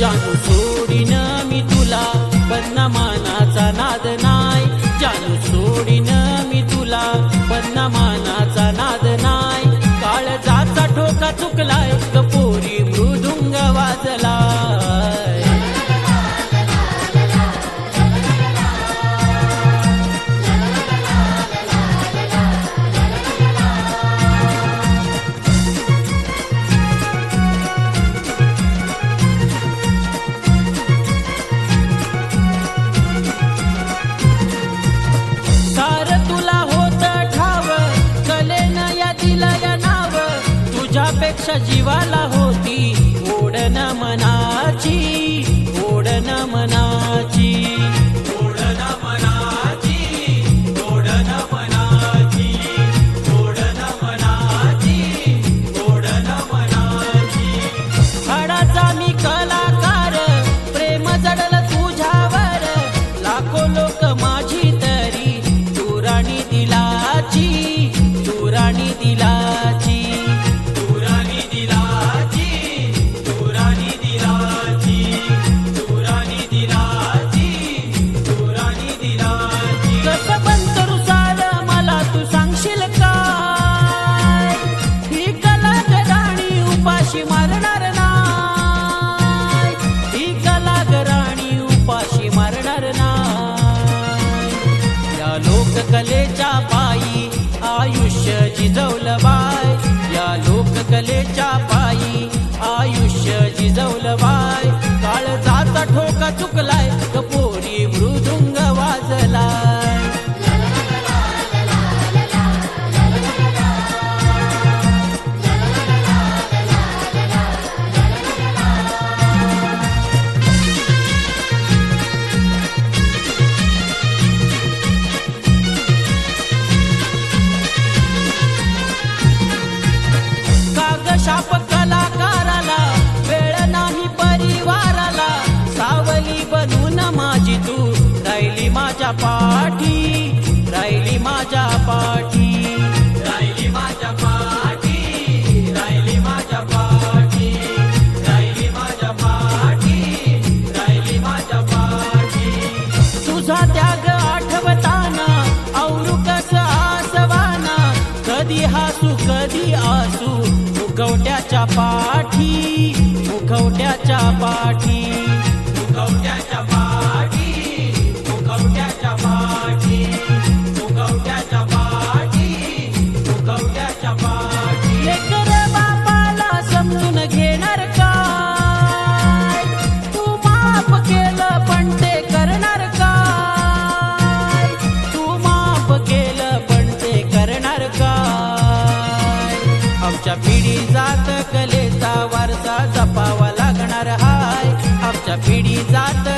जानू सोडीन मी तुला पण मानाचा नाद नाय जानू सोडीन मी तुला पण मानाचा नाद नाय काळ जाचा ठोका चुकलाय तुझ्यापेक्षा जीवाला होती. ओढन मनाची ओढन मनाची. ओढन मनाची मनाची मनाची मनाची. हाडाचा मी कलाकार प्रेम जडल तुझ्यावर. लाखो लोक माझी तरी चुराणी दिलाची चुराणी दिलाची मारणार नाही या लोककलेच्या पायी आयुष्य जिजवलं बाय. या लोककलेच्या पायी आयुष्य जिजवलं बाय. काळ जाता ठोका चुकलाय माझ्या पाठी राहिली माझ्या पाठी. राहिली माझ्या पाठी राहिली माझ्या पाठी. राहिली माझ्या पाठी राहिली माझ्या पाठी. तुझा त्याग आठवताना औरु आसवाना. कधी हसू कधी आसू मुखवट्याच्या पाठी मुखवट्याच्या पाठी. मुखवट्याच्या आमच्या पिढी जात कलेचा वारसा जपावा लागणार हाय. आमच्या पिढी जात